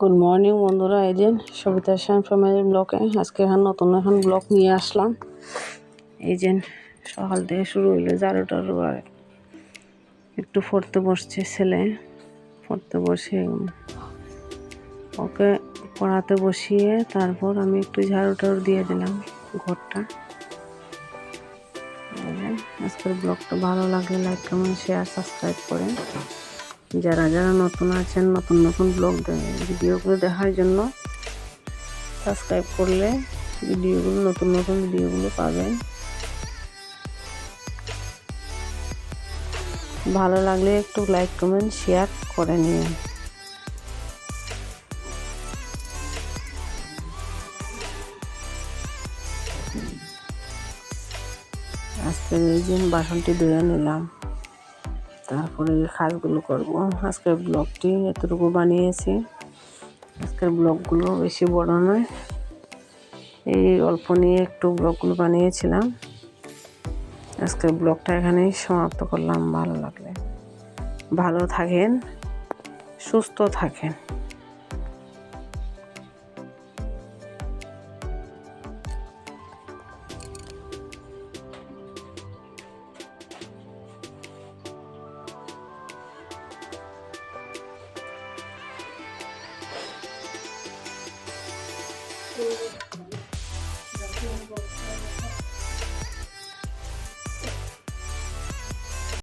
Good morning বন্ধুরা, এই যে সবিতা শ্যাম ফ্যামিলি ব্লকে আজকে এখন নতুন এখন ব্লক নিয়ে আসলাম। এই যে সকাল থেকে শুরু হইল জারু টারু আর একটু পড়তে বসছে ছেলে। পড়তে বসে ওকে পড়াতে বসিয়ে তারপর আমি একটু ঝাড়ু টাড়ু দিয়ে দিলাম ঘরটা। আজকের ব্লগটা ভালো লাগলে লাইক কমেন্ট শেয়ার সাবস্ক্রাইব করেন যারা যারা নতুন আছেন, নতুন নতুন ব্লগ ভিডিওগুলো দেখার জন্য সাবস্ক্রাইব করলে ভিডিওগুলো নতুন নতুন ভিডিওগুলো পাবেন। ভালো লাগলে একটু লাইক কমেন্ট শেয়ার করে নিন। আজকে এই যে বাসনটি ধুয়ে নিলাম। তারপরে কাজগুলো করব, আজকের ব্লগটি এতটুকু বানিয়েছি। আজকের ব্লগগুলো বেশি বড় নয়, এই অল্প নিয়ে একটু ব্লগগুলো বানিয়েছিলাম। আজকের ব্লগটা এখানেই সমাপ্ত করলাম, ভালো লাগলে। ভালো থাকেন, সুস্থ থাকেন।